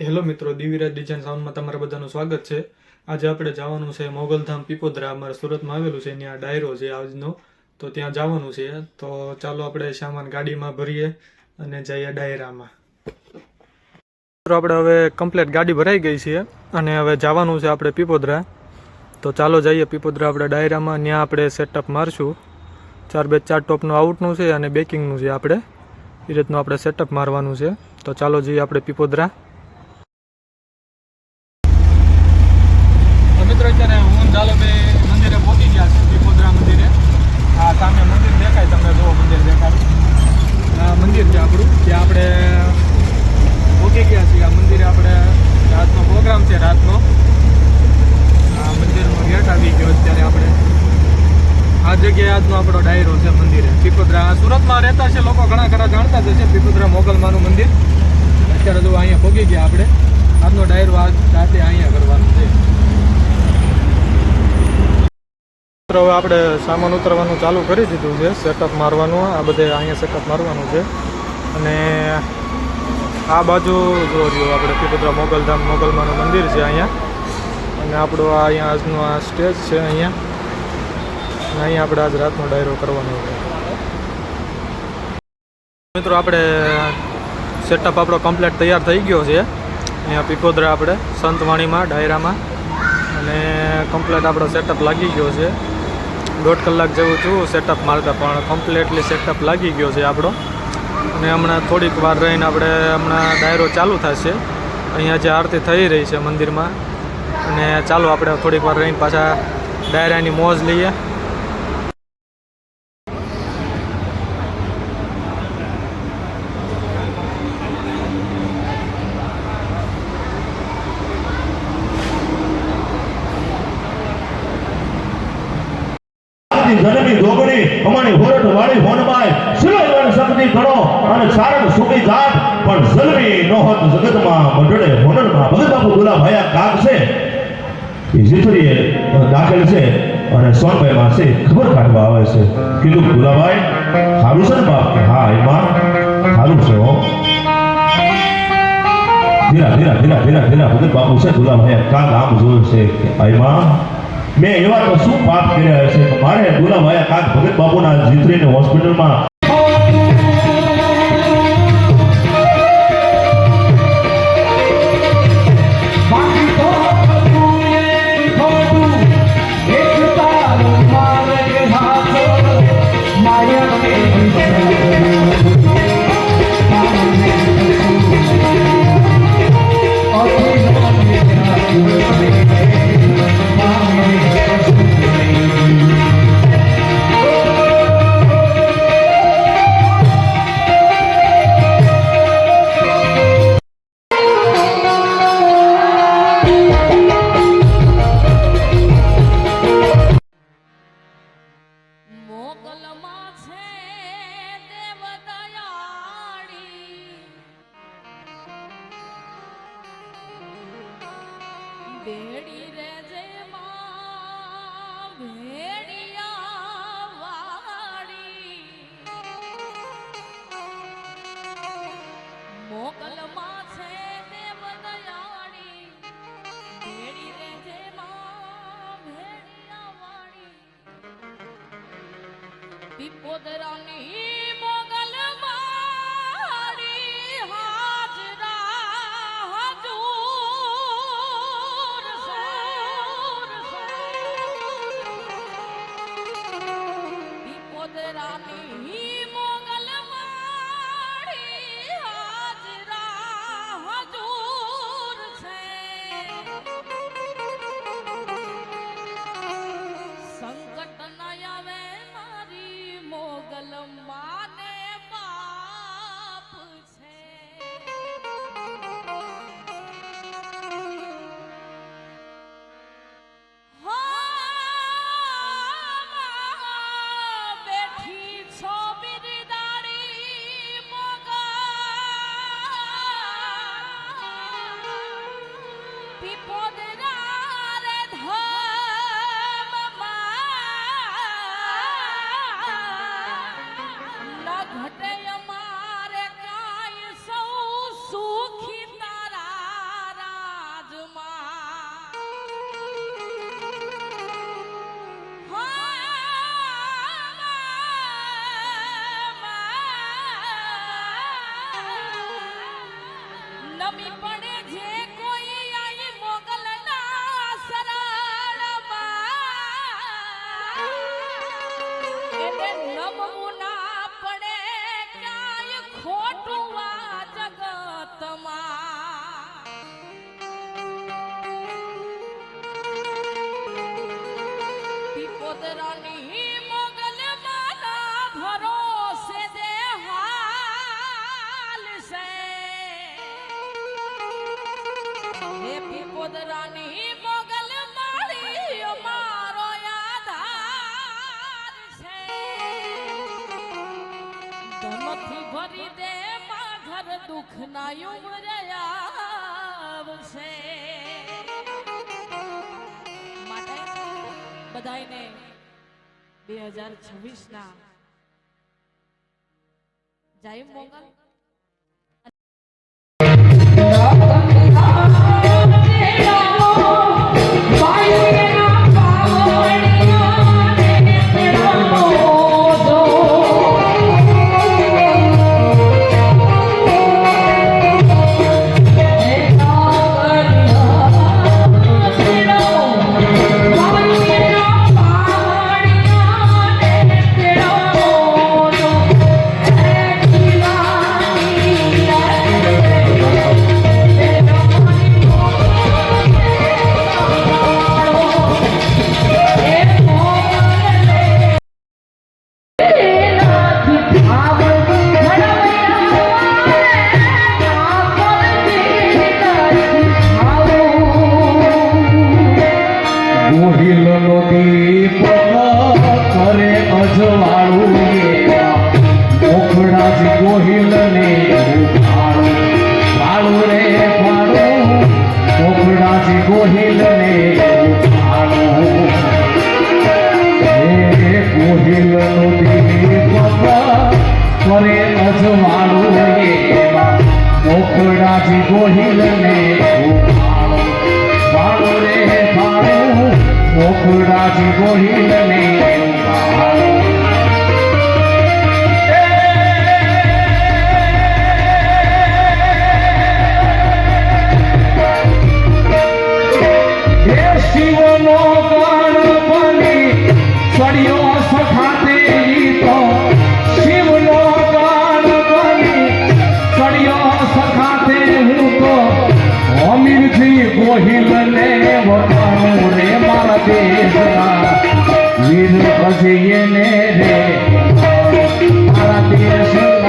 Hello મિત્રો Divyaraj design સાઉન્ડમાં તમારા બધાનું સ્વાગત છે. આજે આપણે જવાનું છે મોગલધામ પીપોદરા, અમારા સુરતમાં આવેલું છે, ત્યાં ડાયરો છે આજનો. તો ત્યાં જવાનું છે. તો ચાલો આપણે સામાન ગાડીમાં ભરીએ અને જઈએ ડાયરામાં. મિત્રો આપણે હવે કમ્પ્લેટ ગાડી ભરાઈ ગઈ છે અને હવે જવાનું છે આપણે પીપોદરા. તો ચાલો જઈએ પીપોદરા આપણે ડાયરામાં, ત્યાં આપણે સેટઅપ મારશું. ચાર બે ચાર ટોપનું આઉટનું છે અને બેકિંગનું છે આપણે. એ રીતનું આપણે સેટઅપ મારવાનું છે. તો ચાલો જઈએ આપણે પીપોદરા તો મિત્રો અત્યારે હું ને ચાલો બે મંદિરે પહોંચી ગયા છે પીપોદરા મંદિરે આ સામે મંદિર દેખાય તમને જુઓ મંદિર દેખાય આ મંદિર છે આપણું ત્યાં આપણે પહોંચી ગયા છીએ આ મંદિરે આપણે રાતનો પ્રોગ્રામ છે રાતનો આ મંદિરનો ગેટ આવી ગયો અત્યારે આપણે આ જગ્યાએ આજનો આપણો ડાયરો છે મંદિરે. પીપોદરા સુરતમાં રહેતા છે લોકો ઘણા ખરા જાણતા જ પીપોદરા મોગલમાનું મંદિર. અત્યારે જો અહીંયા ભોગી ગયા આપણે, આજનો ડાયરો આજ રાતે અહીંયા કરવાનો છે. હવે આપણે સામાન ઉતરવાનું ચાલુ કરી દીધું છે. સેટઅપ મારવાનું, આ બધે અહીંયા સેટઅપ મારવાનું છે. અને આ બાજુ જો રહ્યું આપણે પીપોદરા મોગલધામ, મોગલમાનું મંદિર છે અહીંયા. અને આપણો આ અહીંયા આજનો આ સ્ટેજ છે અહીંયા. અહીંયા આપણે આજ રાતનો ડાયરો કરવાનો છે. મિત્રો, આપણે સેટઅપ આપણો કમ્પ્લીટ તૈયાર થઈ ગયો છે. અહીંયા પીપોદરા આપણે, સંતવાણીમાં, ડાયરામાં. અને કમ્પ્લેટ આપણો સેટઅપ લાગી ગયો છે. દોઢ કલાક જેવું થયું સેટઅપ મારતા પણ કમ્પ્લેટલી સેટઅપ લાગી ગયો છે આપણો. અને હમણાં થોડીક વાર રહીને આપણે હમણાં ડાયરો ચાલુ થશે. અહીંયા જે આરતી થઈ રહી છે મંદિરમાં. અને ચાલો આપણે થોડીક વાર રહીને પાછા ડાયરાની મોજ લઈએ. પણ જલમી નોહત જગતમાં મંડળે હોનરમાં ભગત બાપુ ગુલાબ ભયા કાક છે એ જીતરીએ દાખલ છે અને સોનભાઈ માસે છે ખબર કાઢવા આવે છે કીધું ગુલાભાઈ સારું છે ને બાપ કે હા એમાં સારું છે હો ધીરા ધીરા ધીરા ધીરા ધીરા ભગત બાપુ છે ગુલાબ ભયા કાક આમ જોયું છે એમાં મેં એવા તો શું પાપ કર્યા કે મારે ગુલાભાઈ કાક ભગત બાપુના જીતરીને હોસ્પિટલમાં પીપોદરાની મોગલ પીપોદરા રે કરી દે માધર દુઃખ ના ઉમરે આવશે. માટે બધાને બે હજાર છવ્વીસ ના જય મોગલ. কুহিলনে কুহিল নদীর কথা করে নজ মারু মুখরাজি কহিলনে বাড়ে পাড়ু মুখরাজি কহিলনে Consiguen eres para ti es un